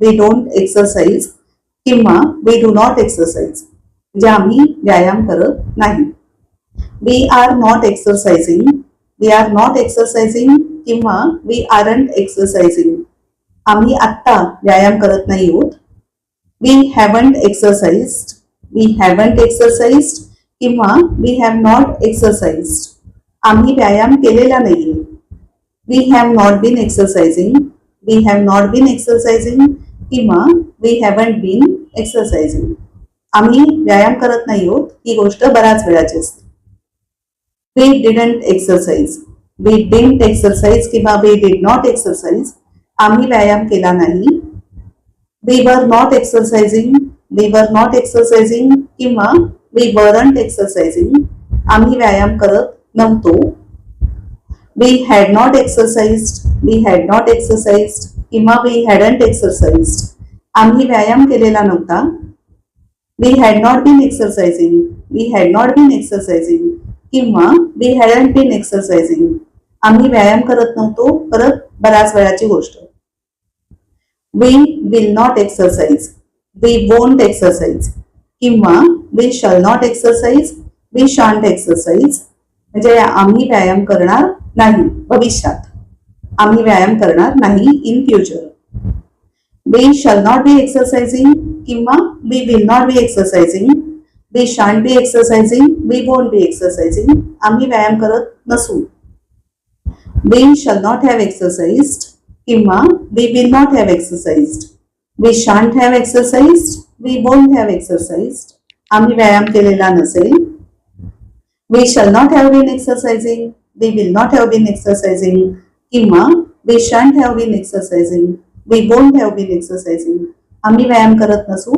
We don't exercise किंवा we do not exercise म्हणजे आम्ही व्यायाम करत नाही we are not exercising we are not exercising किंवा वी आरंट एक्सरसाइजिंग आम्ही आत्ता व्यायाम करत नाही आहोत we haven't exercised we haven't exercised किंवा वी हॅव नॉट एक्सरसाइज्ड आम्ही व्यायाम केलेला नाहीये we have not been exercising we have not been exercising किंवा वी हॅवंट बीन एक्सरसाइजिंग आम्ही व्यायाम करत नाही आहोत ही गोष्ट बऱ्याच वेळाची असते. We didn't exercise we didn't exercise किंवा वी डिड नॉट एक्सरसाइज आम्ही व्यायाम केला नाही. We were not exercising we were not exercising किंवा वी वरंट एक्सरसाइजिंग आम्ही व्यायाम करत नव्हतो. We had not exercise we had not exercised किंवा वी हॅडंट एक्सरसाइज आम्ही व्यायाम केलेला नव्हता. We had not been exercising we had not been exercising किंवा वी हॅडंट बीन एक्सरसाइजिंग आम्ही व्यायाम करत नव्हतो. परत बऱ्याच वेळाची गोष्ट. We will not exercise we won't exercise किंवा we shall not exercise we shan't exercise म्हणजे आम्ही व्यायाम करणार नाही. भविष्यात. आम्ही व्यायाम करणार नाही in future we shall not be exercising किंवा we will not be exercising we shan't be exercising we won't be exercising आम्ही व्यायाम करत नसू. We shall not have exercise किंवा we will not have exercise we shan't have exercise we won't have exercise आम्ही व्यायाम केलेला नसेल. We shall not have been exercising we will not have been exercising किंवा we shan't have been exercising we won't have been exercising आम्ही व्यायाम करत नसू